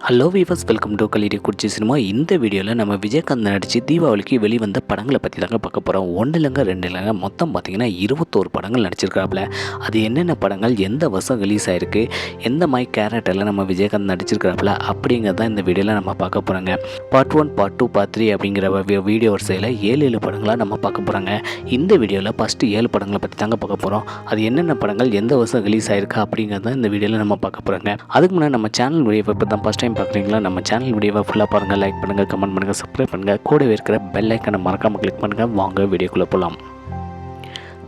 Hello viewers welcome to கலிடி குடிச்சி cinema இந்த வீடியோவில் நம்ம விஜயகாந்த் நடித்து தீபாவளிக்கு வெளிவந்த படங்களை பற்றி தாங்க பார்க்க போகிறோம் ஒன்று இல்லைங்க ரெண்டு இல்லைங்க மொத்தம் பார்த்தீங்கன்னா இருபத்தோரு படங்கள் நடிச்சிருக்காப்புல. அது என்னென்ன படங்கள் எந்த வருஷம் ரிலீஸ் ஆயிருக்கு எந்த மாதிரி கேரக்டரில் நம்ம விஜயகாந்த் நடிச்சிருக்கிறாப்புல அப்படிங்கிறத இந்த வீடியோவில் நம்ம பார்க்க போகிறோங்க part one part two part three அப்படிங்கிற வீடியோ வரிசையில் ஏழு ஏழு படங்களாக நம்ம பார்க்க போகிறாங்க இந்த வீடியோவில் ஃபஸ்ட்டு ஏழு படங்களை பற்றி தாங்க பார்க்க போகிறோம் அது என்னென்ன படங்கள் எந்த வருஷம் ரிலீஸ் ஆயிருக்கா அப்படிங்கிறத இந்த வீடியோவில் நம்ம பார்க்க போகிறாங்க அதுக்கு முன்னாடி நம்ம சேனல் வீடியோ இப்போ தான் ஃபஸ்ட் டைம் பார்க்குறீங்களா நம்ம சேனல் வீடியோவை ஃபுல்லாக பாருங்கள் லைக் பண்ணுங்கள் கமெண்ட் பண்ணுங்கள் சப்ஸ்கிரைப் பண்ணுங்கள் கூடவே இருக்கிற பெல் ஐக்கனை மறக்காமல் கிளிக் பண்ணுங்கள் வாங்க வீடியோக்குள்ளே போகலாம்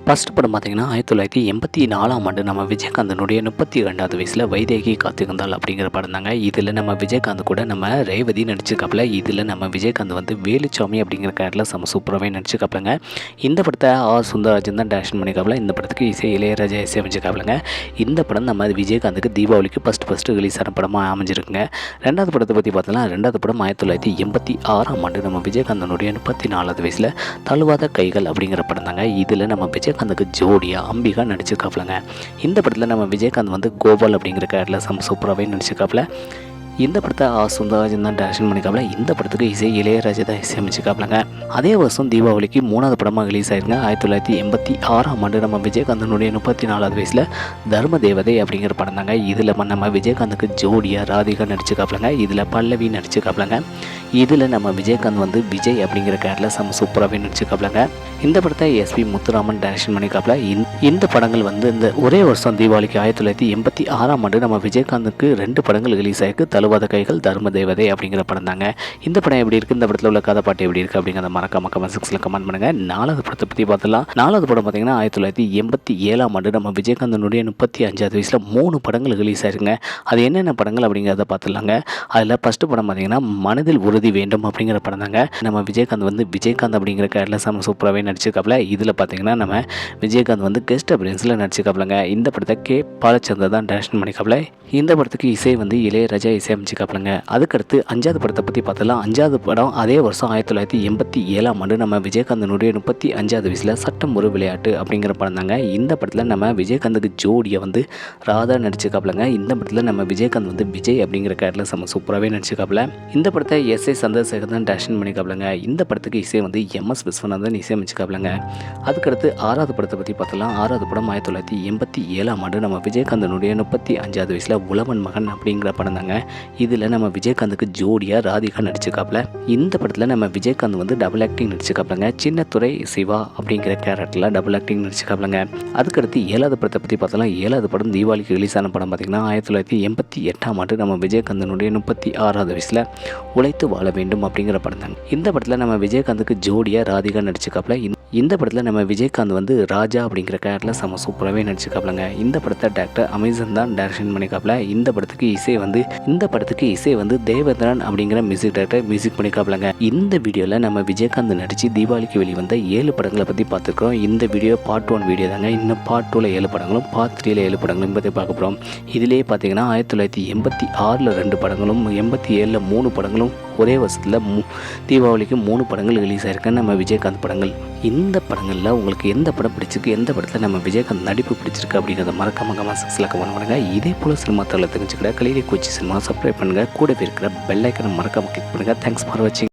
ஃபர்ஸ்ட் படம் பார்த்தீங்கன்னா ஆயிரத்தி தொள்ளாயிரத்தி எண்பத்தி நாலாம் ஆண்டு நம்ம விஜயகாந்தனுடைய முப்பத்தி ரெண்டாவது வயசில் வைதேகி காத்திருந்தாள் அப்படிங்கிற படம் தாங்க. இதில் நம்ம விஜயகாந்த் கூட நம்ம ரேவதி நடிச்சிருக்காப்புல. இதில் நம்ம விஜயகாந்த் வந்து வேலுச்சாமி அப்படிங்கிற கேரக்டரில் செம்ம சூப்பராகவே நடிச்சிருக்காப்புலங்க. இந்த படத்தை ஆர். சுந்தரராஜன் தான் டேரக்ஷன் பண்ணிக்காப்புல இந்த படத்துக்கு இசை இளையராஜா இசையமைச்சிருக்காப்புலங்க இந்த படம் நம்ம விஜயகாந்துக்கு தீபாவளிக்கு ஃபஸ்ட் ஃபஸ்ட்டு ரிலீஸ் ஆன படமாக அமைஞ்சிருக்குங்க. ரெண்டாவது படத்தை பற்றி பார்த்தோம்னா ரெண்டாவது படம் ஆயிரத்தி தொள்ளாயிரத்தி எண்பத்தி ஆறாம் ஆண்டு நம்ம விஜயகாந்தனுடைய முப்பத்தி நாலாவது வயசில் தழுவாத கைகள் அப்படிங்கிற படம் தாங்க. இதில் நம்ம விஜயகாந்துக்கு ஜோடியாக அம்பிகா நடிச்சிருக்காப்லங்க. இந்த படத்தில் நம்ம விஜயகாந்த் வந்து கோபால் அப்படிங்கிற கேரக்டரில் சம் சூப்பராகவே நடிச்சிருக்காப்புல இந்த படத்தை ஆ சுந்தரராஜன் தான் டேரக்ஷன் பண்ணிக்காப்புல இந்த படத்துக்கு இசை இளையராஜா தான் இசையமைச்சிருக்காப்புலங்க அதே வருஷம் தீபாவளிக்கு மூணாவது படமாக ரிலீஸ் ஆயிருங்க ஆயிரத்தி தொள்ளாயிரத்தி எண்பத்தி ஆறாம் ஆண்டு நம்ம விஜயகாந்தனுடைய முப்பத்தி நாலாவது வயசில் தர்ம தேவதை அப்படிங்கிற படம் தாங்க இதில் நம்ம விஜயகாந்துக்கு ஜோடியாக ராதிகா நடிச்சிருக்காப்புலங்க இதில் பல்லவி நடிச்சிருக்காப்புலங்க இதில் நம்ம விஜயகாந்த் வந்து விஜய் அப்படிங்கிற கேரக்டரில் செம சூப்பராகவே நடிச்சிருக்காப்லங்க. இந்த படத்தை எஸ்பி முத்துராமன் டைரக்ஷன் பண்ணிக்காப்புல இந்த- இந்த படங்கள் வந்து இந்த ஒரே வருஷம் தீபாவளிக்கு ஆயிரத்தி தொள்ளாயிரத்தி எண்பத்தி ஆறாம் ஆண்டு நம்ம விஜயகாந்துக்கு ரெண்டு படங்கள் ரிலீஸ் ஆயிருக்கு. தழுவாத கைகள் தர்ம தேவதை அப்படிங்கிற படம் தாங்க. இந்த படம் எப்படி இருக்குது இந்த படத்தில் உள்ள கதை பாட்டு எப்படி இருக்குது அப்படிங்கிறத மறக்காம கமெண்ட் செக்ஸில் கமெண்ட் பண்ணுங்கள் நாலாவது படத்தை பற்றி பார்த்தலாம் நாலாவது படம் பார்த்தீங்கன்னா ஆயிரத்தி தொள்ளாயிரத்தி எண்பத்தி ஏழாம் ஆண்டு நம்ம விஜயகாந்தனுடைய முப்பத்தி அஞ்சாவது வயசில் மூணு படங்கள் ரிலீஸ் ஆயிருங்க அது என்னென்ன படங்கள் அப்படிங்கிறத பார்த்துலாங்க அதில் ஃபஸ்ட்டு படம் பார்த்தீங்கன்னா மனதில் உறுதி வேண்டும் அப்படிங்கிற படம் தாங்க. நம்ம விஜயகாந்த் வந்து விஜயகாந்த் அப்படிங்கிற கேரளில் செம சூப்பராகவே நடிச்சிருக்காப்புல இதில் பார்த்தீங்கன்னா நம்ம விஜயகாந்த் வந்து கெஸ்ட் அப்பியரன்ஸில் நடிச்சிருக்காப்புலங்க இந்த படத்தை கே. பாலச்சந்தர் தான் டேரக்ஷன் பண்ணிக்காப்புல இந்த படத்துக்கு இசை வந்து இளையராஜா இசையமைச்சிக்காப்புலங்க அதுக்கடுத்து அஞ்சாவது படத்தை பற்றி பார்த்தலாம் அஞ்சாவது படம் அதே வருஷம் ஆயிரத்தி தொள்ளாயிரத்தி எண்பத்தி ஏழாம் ஆண்டு நம்ம விஜயகாந்தனுடைய முப்பத்தி அஞ்சாவது வயசில் சட்டம் ஒரு விளையாட்டு அப்படிங்கிற படம் தாங்க. இந்த படத்தில் நம்ம விஜயகாந்துக்கு ஜோடியை வந்து ராதா நடிச்சிருக்காப்புலங்க இந்த படத்தில் நம்ம விஜயகாந்த் வந்து விஜய் அப்படிங்கிற கேரக்டரில் செம்ம சூப்பராகவே நடிச்சிருக்காப்புல இந்த படத்தை எஸ். ஏ இசை சந்திரசேகரன் டேஷன் பண்ணிக்காப்புலங்க இந்த படத்துக்கு இசை வந்து எம்எஸ் விஸ்வநாதன் இசையமைச்சிக்காப்புலங்க அதுக்கடுத்து ஆறாவது படத்தை பற்றி பார்த்தலாம் ஆறாவது படம் ஆயிரத்தி தொள்ளாயிரத்தி எண்பத்தி ஏழாம் ஆண்டு நம்ம விஜயகாந்தனுடைய முப்பத்தி அஞ்சாவது வயசில் உழவன் மகன் அப்படிங்கிற படம் தாங்க. இதில் நம்ம விஜயகாந்துக்கு ஜோடியாக ராதிகா நடிச்சிருக்காப்புல இந்த படத்தில் நம்ம விஜயகாந்த் வந்து டபுள் ஆக்டிங் நடிச்சிருக்காப்புலங்க சின்னத்துறை சிவா அப்படிங்கிற கேரக்டரில் டபுள் ஆக்டிங் நடிச்சிருக்காப்புலங்க அதுக்கடுத்து ஏழாவது படத்தை பற்றி பார்த்தலாம் ஏழாவது படம் தீபாவளிக்கு ரிலீஸ் ஆன படம் பார்த்திங்கன்னா ஆயிரத்தி தொள்ளாயிரத்தி எண்பத்தி எட்டாம் ஆண்டு நம்ம விஜயகாந்தனுடைய முப்பத்தி ஆறாவது வயசில் உழைத்து வாழ வேண்டும் அப்படிங்கிற படம் தாங்க. இந்த படத்தில் நம்ம விஜயகாந்துக்கு ஜோடியாக ராதிகா நடிச்சிருக்காப்புல இந்த- இந்த படத்தில் நம்ம விஜயகாந்த் வந்து ராஜா அப்படிங்கிற கேரக்டரில் செம சூப்பராகவே நடிச்சிருக்காப்புலங்க இந்த படத்தை டாக்டர் அமேசன் தான் டேரக்ஷன் பண்ணிக்காப்புல இந்த படத்துக்கு இசை வந்து இந்த படத்துக்கு இசை வந்து தேவேந்திரன் அப்படிங்கிற மியூசிக் டேரக்டர் மியூசிக் பண்ணிக்காப்புலங்க இந்த வீடியோவில் நம்ம விஜயகாந்த் நடித்து தீபாவளிக்கு வெளிவந்த ஏழு படங்களை பற்றி பார்த்துருக்கோம் இந்த வீடியோ பார்ட் ஒன் வீடியோ தாங்க. இன்னும் பார்ட் டூவில் ஏழு படங்களும் பார்ட் த்ரீயில் ஏழு படங்களும் பற்றி பார்க்க போகிறோம் இதிலேயே பார்த்தீங்கன்னா ஆயிரத்தி தொள்ளாயிரத்தி எண்பத்தி ஆறில் ரெண்டு படங்களும் எண்பத்தி ஏழில் மூணு படங்களும் ஒரே வருஷத்தில் மூ தீபாவளிக்கு மூணு படங்கள் ரிலீஸ் ஆயிருக்கு. நம்ம விஜயகாந்த் படங்கள். இந்த படங்களில் உங்களுக்கு எந்த படம் பிடிச்சிருக்கு? எந்த படத்தில் நம்ம விஜயகாந்த் நடிப்பு பிடிச்சிருக்கு அப்படிங்கிறத மறக்காம கமெண்ட் செக்ஷனில் கமெண்ட் பண்ணுங்கள் இதே போல் சினிமா தரத்தில் தெரிஞ்சுக்கிட கலியிலே கோச்சி சினிமா சப்ஸ்கிரைப் பண்ணுங்கள் கூடவே இருக்கிற பெல்லைக்கனை மறக்காமல் மறக்காம கிளிக் பண்ணுங்கள் தேங்க்ஸ் ஃபார் வாட்சிங்